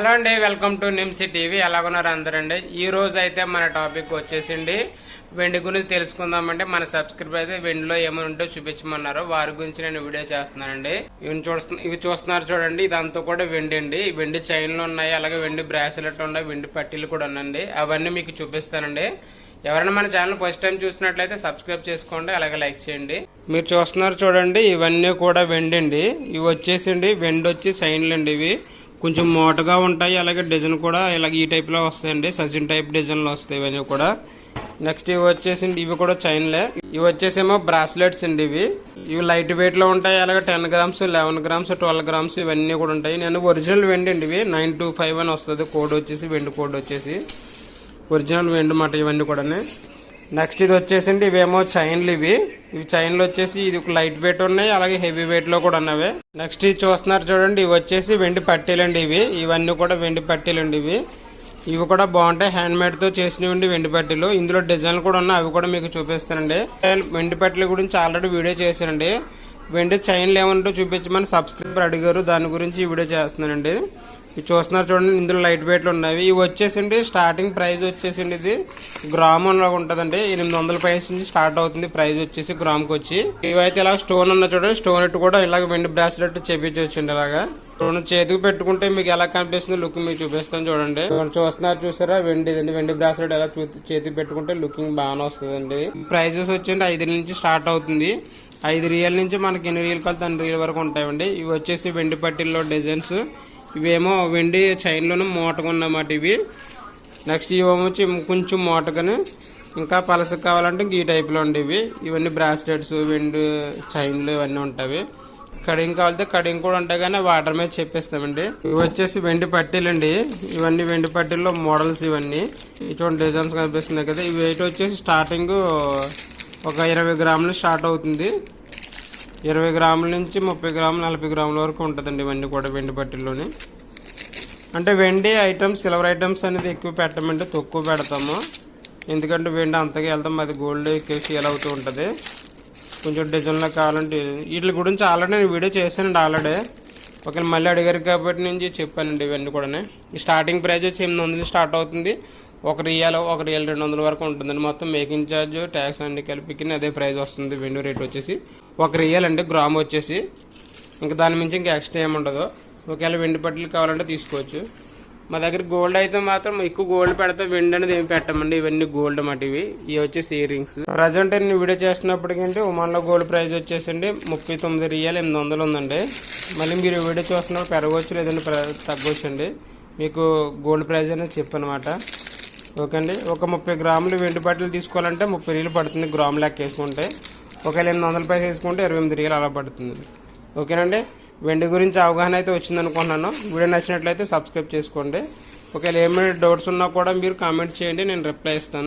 Hello అండి welcome to Nimsi TV. ఎలాగున్నారు అందరండి? ఈ రోజు అయితే మన టాపిక్ వచ్చేసిండి వెండి గురించి తెలుసుకుందామంటే మన సబ్స్క్రైబర్ అయితే వెండిలో ఏమైనా ఉంటే చూపించమన్నారు. వారి గురించి నేను వీడియో చేస్తున్నానండి. ఇవి చూస్తు ఇవి చూస్తున్నారు చూడండి ఇదంతా కూడా వెండి అండి. వెండి చైన్లు ఉన్నాయి అలాగే వెండి బ్రాస్లెట్ ఉన్నాయి వెండి పట్టీలు కూడా ఉన్నాయండి. అవన్నీ మీకు చూపిస్తానండి. ఎవరైనా మన ఛానల్ ఫస్ట్ టైం చూసినట్లయితే సబ్స్క్రైబ్ చేసుకోండి అలాగే లైక్ చేయండి. మీరు చూస్తున్నారు చూడండి ఇవన్నీ కూడా వెండి అండి. ఇవి వచ్చేసిండి వెండి వచ్చి సైన్లు అండి ఇవి. కొంచెం మోటగా ఉంటాయి అలాగే డిజైన్ కూడా ఇలాగ ఈ టైప్లో వస్తాయండి. సజిన్ టైప్ డిజైన్లు వస్తాయి ఇవన్నీ కూడా. నెక్స్ట్ ఇవి వచ్చేసి ఇవి కూడా చైన్లే ఇవి వచ్చేసేమో బ్రాస్లెట్స్ అండి ఇవి. ఇవి లైట్ వెయిట్లో ఉంటాయి అలాగే ten grams eleven grams twelve grams ఇవన్నీ కూడా ఉంటాయి. నేను ఒరిజినల్ వెండి అండి ఇవి. నైన్ టూ ఫైవ్ అని వస్తుంది కోడ్ వచ్చేసి వెండి కోడ్ వచ్చేసి. ఒరిజినల్ వెండి మాట ఇవన్నీ కూడా నెక్స్ట్ ఇది వచ్చేసి ఇవేమో చైన్లు ఇవి. ఇవి చైన్లు వచ్చేసి ఇది ఒక లైట్ వెయిట్ ఉన్నాయి అలాగే హెవీ వెయిట్లో కూడా ఉన్నవి. నెక్స్ట్ ఇది చూస్తున్నారు చూడండి ఇవి వచ్చేసి వెండి పట్టీలండి ఇవి. ఇవన్నీ కూడా వెండి పట్టీలండి ఇవి. ఇవి కూడా బాగుంటాయి హ్యాండ్ మేడ్తో చేసినవి వెండి పట్టీలు. ఇందులో డిజైన్లు కూడా ఉన్నాయి అవి కూడా మీకు చూపిస్తానండి. వెండి పట్టీల గురించి ఆల్రెడీ వీడియో చేశానండి. వెండి చైన్లు ఏమంటో చూపించమని సబ్స్క్రైబర్ అడిగారు. దాని గురించి ఈ వీడియో చేస్తున్నానండి. ఇవి చూస్తున్నారు చూడండి ఇందులో లైట్ వెయిట్లు ఉన్నాయి. ఇవి వచ్చేసిండి స్టార్టింగ్ ప్రైస్ వచ్చేసిండి ఇది గ్రామంలో ఉంటుందండి. ఎనిమిది వందల పైస నుంచి స్టార్ట్ అవుతుంది ప్రైస్ వచ్చేసి గ్రామ్కి వచ్చి. ఇవైతే ఇలా స్టోన్ ఉన్న చూడండి స్టోన్ ఇట్టు కూడా ఇలాగ వెండి బ్రాస్లెట్ చేపించవచ్చండి ఇలాగా. స్టోన్ చేతికి పెట్టుకుంటే మీకు ఎలా కనిపిస్తుంది లుక్ మీకు చూపిస్తాను చూడండి. చూస్తున్నారు చూసారా వెండి ఇదండి. వెండి బ్రాస్లెట్ ఎలా చూ- చేతికి పెట్టుకుంటే లుకింగ్ బాగానే వస్తుందండి. ప్రైజెస్ వచ్చేయండి ఐదు నుంచి స్టార్ట్ అవుతుంది. ఐదు రియల్ నుంచి మనకి ఎన్ని రియల్ కలితే అన్ని రియల్ వరకు ఉంటాయండి. ఇవి వచ్చేసి వెండి పట్టిల్లో డిజైన్స్. ఇవేమో వెండి చైన్లోనే మూటగా ఉన్నమాట ఇవి. నెక్స్ట్ ఇవేమో వచ్చి కొంచెం మూటగానే. ఇంకా పలస కావాలంటే ఇంక ఈ టైప్లో ఉండి ఇవి. ఇవన్నీ బ్రాస్లెట్స్ వెండి చైన్లు ఇవన్నీ ఉంటాయి. కడింగ్ కావాలితే కడింగ్ కూడా ఉంటాయి కానీ వాటర్ మీద చెప్పేస్తామండి. ఇవి వచ్చేసి వెండి పట్టీలండి ఇవన్నీ వెండి పట్టీల్లో మోడల్స్ ఇవన్నీ. ఇటువంటి డిజైన్స్ కనిపిస్తున్నాయి కదా. ఇవి వెయిట్ వచ్చేసి స్టార్టింగ్ ఒక ఇరవై గ్రాములు స్టార్ట్ అవుతుంది. ఇరవై గ్రాముల నుంచి ముప్పై గ్రాములు నలభై గ్రాముల వరకు ఉంటుందండి ఇవన్నీ కూడా వెండి పట్టిల్లోని అంటే వెండి ఐటమ్స్ సిల్వర్ ఐటమ్స్ అనేది ఎక్కువ పెట్టమంటే తక్కువ పెడతాము. ఎందుకంటే వెండి అంతగా వెళ్తాం అది గోల్డ్ ఎక్కువ సేల్ అవుతూ ఉంటుంది. కొంచెం డిజైన్లో కావాలంటే వీటి గురించి ఆల్రెడీ నేను వీడియో చేశానండి ఆల్రెడీ. ఒకవేళ మళ్ళీ అడిగారు కాబట్టి నేను చెప్పానండి ఇవన్నీ కూడా ఈ స్టార్టింగ్ ప్రైస్ వచ్చి ఎనిమిది వందలు స్టార్ట్ అవుతుంది. ఒక రియల్ ఒక రియల్ రెండు వందల వరకు ఉంటుందండి. మొత్తం మేకింగ్ ఛార్జ్ ట్యాక్స్ అన్ని కలిపి అదే ప్రైస్ వస్తుంది. వెండి రేట్ వచ్చేసి ఒక రియల్ అండి గ్రామ్ వచ్చేసి. ఇంకా దాని మించి ఇంకా ఎక్స్ట్రా ఏముండదు ఒకవేళ వెండి పట్టలు కావాలంటే తీసుకోవచ్చు. మా దగ్గర గోల్డ్ అయితే మాత్రం ఎక్కువ గోల్డ్ పెడితే వెండి అనేది ఏమి పెట్టమండి. ఇవన్నీ గోల్డ్ మాట ఇవి. ఇవి వచ్చేసి ఇయర్ రింగ్స్ ప్రజెంట్ నేను వీడియో చేస్తున్నప్పటికంటే ఉమాన్లో గోల్డ్ ప్రైస్ వచ్చేసండి ముప్పై తొమ్మిది రియల్ ఎనిమిది వందలు ఉందండి. మళ్ళీ మీరు వీడియో చూస్తున్నప్పుడు పెరగవచ్చు లేదంటే తగ్గవచ్చు అండి మీకు గోల్డ్ ప్రైస్ అనేది చెప్పనమాట. ఓకే అండి. ఒక ముప్పై గ్రాములు వెండి బట్టలు తీసుకోవాలంటే ముప్పై రీలు పడుతుంది గ్రామ్ లెక్క వేసుకుంటే. ఒకవేళ ఎనిమిది వందల పైసలు వేసుకుంటే ఇరవై ఎనిమిది రీలు అలా పడుతుంది. ఓకేనండి? వెండి గురించి అవగాహన అయితే వచ్చింది అనుకుంటున్నాను వీడియో నచ్చినట్లయితే సబ్స్క్రైబ్ చేసుకోండి. ఒకవేళ ఏమైనా డౌట్స్ ఉన్నా కూడా మీరు కామెంట్ చేయండి. నేను రిప్లై ఇస్తాను.